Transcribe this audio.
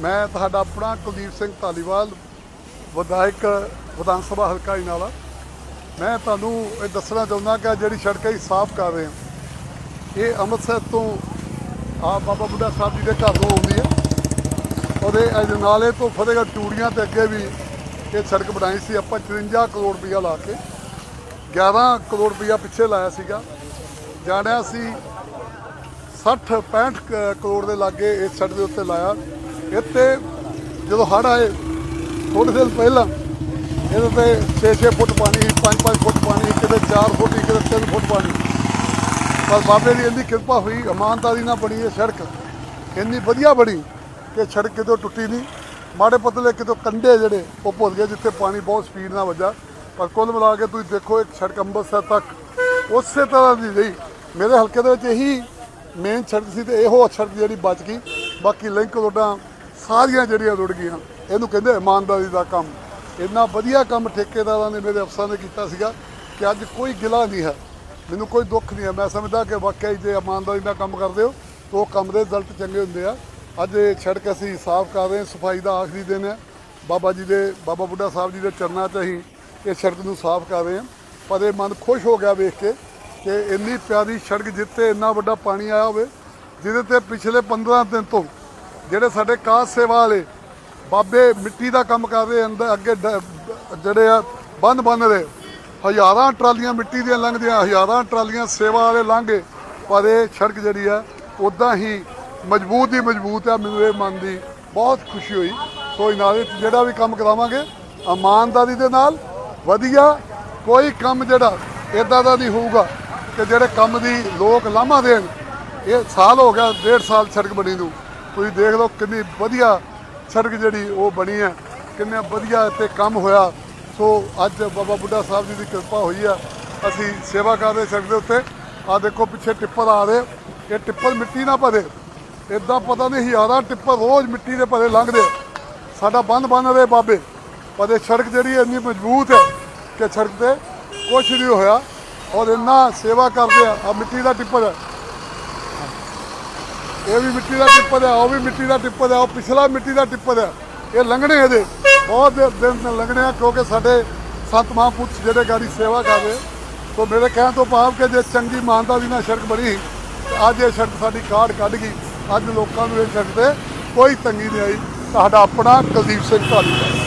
ਮੈਂ ਤੁਹਾਡਾ ਆਪਣਾ ਕੁਲਦੀਪ ਸਿੰਘ ਧਾਲੀਵਾਲ, ਵਿਧਾਇਕ, ਵਿਧਾਨ ਸਭਾ ਹਲਕਾ ਇਨਾਲਾ ਮੈਂ ਤੁਹਾਨੂੰ ਇਹ ਦੱਸਣਾ ਚਾਹੁੰਦਾ ਕਿ ਜਿਹੜੀ ਸੜਕ ਅਸੀਂ ਸਾਫ਼ ਕਰ ਰਹੇ ਹਾਂ। ਇਹ ਅੰਮ੍ਰਿਤਸਰ ਤੋਂ ਆ ਬਾਬਾ ਬੁੱਢਾ ਸਾਹਿਬ ਜੀ ਦੇ ਘਰ ਤੋਂ ਆਉਂਦੀ ਹੈ। ਉਹਦੇ ਅਜਨਾਲੇ ਤੋਂ ਫਤਿਹਗੜ੍ਹ ਚੂੜੀਆਂ ਤੇ ਅੱਗੇ ਵੀ ਇਹ ਸੜਕ ਬਣਾਈ ਸੀ। ਆਪਾਂ 54 ਕਰੋੜ ਰੁਪਇਆ ਲਾ ਕੇ 11 ਕਰੋੜ ਰੁਪਇਆ ਪਿੱਛੇ ਲਾਇਆ ਸੀਗਾ। ਜਾਣਿਆ ਸੀ 60 65 ਕ- ਕਰੋੜ ਦੇ ਲਾਗੇ ਇਸ ਸੜਕ ਦੇ ਉੱਤੇ ਲਾਇਆ। ਇੱਥੇ ਜਦੋਂ ਹੜ੍ਹ ਆਏ ਥੋੜੇ ਦਿਨ ਪਹਿਲਾਂ ਇਹਦੇ ਤੇ 6-6 ਫੁੱਟ ਪਾਣੀ ਸੀ 5-5 ਫੁੱਟ ਪਾਣੀ, ਕਿਤੇ 4 ਫੁੱਟ, ਕਿਤੇ 3 ਫੁੱਟ ਪਾਣੀ। ਪਰ ਬਾਬੇ ਦੀ ਇੰਨੀ ਕਿਰਪਾ ਹੋਈ, ਇਮਾਨਦਾਰੀ ਨਾਲ ਬਣੀ ਇਹ ਸੜਕ। ਇੰਨੀ ਵਧੀਆ ਬਣੀ ਕਿ ਸੜਕ ਕਿਤੇ ਟੁੱਟੀ ਨਹੀਂ। ਮਾੜੇ ਪਤਲੇ ਕਿਤੋਂ ਕੰਢੇ ਜਿਹੜੇ ਉਹ ਭੁੱਲ ਗਏ, ਜਿੱਥੇ ਪਾਣੀ ਬਹੁਤ ਸਪੀਡ ਨਾਲ ਵੱਜਾ। ਪਰ ਕੁੱਲ ਮਿਲਾ ਕੇ ਤੁਸੀਂ ਦੇਖੋ, ਇੱਕ ਸੜਕ ਅੰਮ੍ਰਿਤਸਰ ਤੱਕ ਉਸੇ ਤਰ੍ਹਾਂ ਦੀ ਰਹੀ। ਮੇਰੇ ਹਲਕੇ ਦੇ ਵਿੱਚ ਇਹੀ ਮੇਨ ਸੜਕ ਸੀ ਤੇ ਇਹੋ ਸੜਕ ਜਿਹੜੀ ਬਚ ਗਈ। ਬਾਕੀ ਲਿੰਕ ਰੋਡਾਂ ਸਾਰੀਆਂ ਜਿਹੜੀਆਂ ਰੁੜ ਗਈਆਂ, ਇਹਨੂੰ ਕਹਿੰਦੇ ਇਮਾਨਦਾਰੀ ਦਾ ਕੰਮ। ਇੰਨਾ ਵਧੀਆ ਕੰਮ ਠੇਕੇਦਾਰਾਂ ਨੇ ਮੇਰੇ ਅਫਸਰਾਂ ਨੇ ਕੀਤਾ ਸੀਗਾ ਕਿ ਅੱਜ ਕੋਈ ਗਿਲਾ ਨਹੀਂ ਹੈ। ਮੈਨੂੰ ਕੋਈ ਦੁੱਖ ਨਹੀਂ ਹੈ। ਮੈਂ ਸਮਝਦਾ ਕਿ ਵਾਕਿਆ ਹੀ ਜੇ ਇਮਾਨਦਾਰੀ ਨਾਲ ਕੰਮ ਕਰਦੇ ਹੋ, ਤਾਂ ਉਹ ਕੰਮ ਦੇ ਰਿਜ਼ਲਟ ਚੰਗੇ ਹੁੰਦੇ ਆ। ਅੱਜ ਇਹ ਸੜਕ ਅਸੀਂ ਸਾਫ਼ ਕਰ ਰਹੇ ਹਾਂ, ਸਫ਼ਾਈ ਦਾ ਆਖਰੀ ਦਿਨ ਹੈ। ਬਾਬਾ ਜੀ ਦੇ, ਬਾਬਾ ਬੁੱਢਾ ਸਾਹਿਬ ਜੀ ਦੇ ਚਰਨਾਂ 'ਚ ਅਸੀਂ ਇਹ ਸੜਕ ਨੂੰ ਸਾਫ਼ ਕਰ ਰਹੇ ਹਾਂ। ਪਰ ਇਹ ਮਨ ਖੁਸ਼ ਹੋ ਗਿਆ ਵੇਖ ਕੇ ਕਿ ਇੰਨੀ ਪਿਆਰੀ ਸੜਕ ਜਿੱਤੇ ਇੰਨਾ ਵੱਡਾ ਪਾਣੀ ਆਇਆ ਹੋਵੇ, ਜਿਹਦੇ ਤੇ ਪਿਛਲੇ 15 ਦਿਨ ਤੋਂ ਜਿਹੜੇ ਸਾਡੇ ਕਾਸ ਸੇਵਾ ਵਾਲੇ ਬਾਬੇ ਮਿੱਟੀ ਦਾ ਕੰਮ ਕਰ ਰਹੇ ਅੰਦਰ ਅੱਗੇ ਡ- ਜਿਹੜੇ ਆ ਬੰਦ ਬੰਨ ਰਹੇ। ਹਜ਼ਾਰਾਂ ਟਰਾਲੀਆਂ ਮਿੱਟੀ ਦੀਆਂ ਲੰਘਦੀਆਂ, ਹਜ਼ਾਰਾਂ ਟਰਾਲੀਆਂ ਸੇਵਾ ਵਾਲੇ ਲੰਘੇ ਪਰ ਇਹ ਸੜਕ ਜਿਹੜੀ ਆ ਉਦਾਂ ਹੀ ਮਜ਼ਬੂਤ ਹੀ ਮਜ਼ਬੂਤ ਆ, ਮੈਨੂੰ ਇਹ ਮਨ ਦੀ ਬਹੁਤ ਖੁਸ਼ੀ ਹੋਈ। ਸੋ ਇਹਨਾਂ ਦੇ ਜਿਹੜਾ ਵੀ ਕੰਮ ਕਰਾਵਾਂਗੇ, ਇਮਾਨਦਾਰੀ ਦੇ ਨਾਲ ਵਧੀਆ ਕੋਈ ਕੰਮ ਜਿਹੜਾ ਇਦਾਂ ਦਾ ਨਹੀਂ ਹੋਊਗਾ ਕਿ ਜਿਹੜੇ ਕੰਮ ਦੀ ਲੋਕ ਲਾਮਾ ਦੇਣ। ਇਹ ਸਾਲ ਹੋ ਗਿਆ, ਡੇਢ ਸਾਲ ਸੜਕ ਬਣੀ ਨੂੰ। ਤੁਸੀਂ ਦੇਖ ਲਓ ਕਿੰਨੀ ਵਧੀਆ ਸੜਕ ਜਿਹੜੀ ਉਹ ਬਣੀ ਹੈ, ਕਿੰਨਾ ਵਧੀਆ ਇੱਥੇ ਕੰਮ ਹੋਇਆ। ਸੋ ਅੱਜ ਬਾਬਾ ਬੁੱਢਾ ਸਾਹਿਬ ਜੀ ਦੀ ਕਿਰਪਾ ਹੋਈ ਆ, ਅਸੀਂ ਸੇਵਾ ਕਰ ਰਹੇ ਸੜਕ ਦੇ ਉੱਤੇ। ਆ ਦੇਖੋ ਪਿੱਛੇ ਟਿੱਪਰ ਆ ਰਹੇ, ਇਹ ਟਿੱਪਰ ਮਿੱਟੀ ਨਾ ਭਰੇ। ਇਦਾਂ ਪਤਾ ਨਹੀਂ ਹਜ਼ਾਰਾਂ ਟਿੱਪਰ ਰੋਜ਼ ਮਿੱਟੀ ਦੇ ਭਰੇ ਲੰਘਦੇ। ਆ। ਸਾਡਾ ਬੰਦ ਬੰਨ ਰਹੇ ਬਾਬੇ, ਪਰ ਇਹ ਸੜਕ ਜਿਹੜੀ ਇੰਨੀ ਮਜ਼ਬੂਤ ਹੈ ਕਿ ਸੜਕ ਤੇ ਕੁਛ ਨਹੀਂ ਹੋਇਆ। ਔਰ ਇੰਨਾ ਸੇਵਾ ਕਰਦੇ ਆ ਆ ਮਿੱਟੀ ਦਾ ਟਿੱਪਰ ਹੈ। ਇਹ ਵੀ ਮਿੱਟੀ ਦਾ ਟਿੱਪਰ ਹੈ, ਉਹ ਵੀ ਮਿੱਟੀ ਦਾ ਟਿੱਪਰ ਹੈ, ਉਹ ਪਿਛਲਾ ਮਿੱਟੀ ਦਾ ਟਿੱਪਰ ਹੈ। ਇਹ ਲੰਘਣੇ ਇਹਦੇ। ਬਹੁਤ ਦਿਨ ਲੰਘਣੇ ਆ, ਕਿਉਂਕਿ ਸਾਡੇ ਸੰਤ ਮਹਾਂਪੁਰਸ਼ ਜਿਹੜੇ ਗਾੜੀ ਸੇਵਾ ਕਰ ਰਹੇ। ਸੋ ਮੇਰੇ ਕਹਿਣ ਤੋਂ ਭਾਵ ਕਿ ਜੇ ਚੰਗੀ ਇਮਾਨਦਾਰੀ ਨਾਲ ਸੜਕ ਬਣੀ, ਤੇ ਅੱਜ ਇਹ ਸੜਕ ਸਾਡੀ ਕਾਢ ਕੱਢ ਗਈ। ਅੱਜ ਲੋਕਾਂ ਨੂੰ ਇਹ ਸੜਕ ਤੇ ਕੋਈ ਤੰਗੀ ਨਹੀਂ ਆਈ। ਸਾਡਾ ਆਪਣਾ ਕੁਲਦੀਪ ਸਿੰਘ ਧਾਲੀਵਾਲ।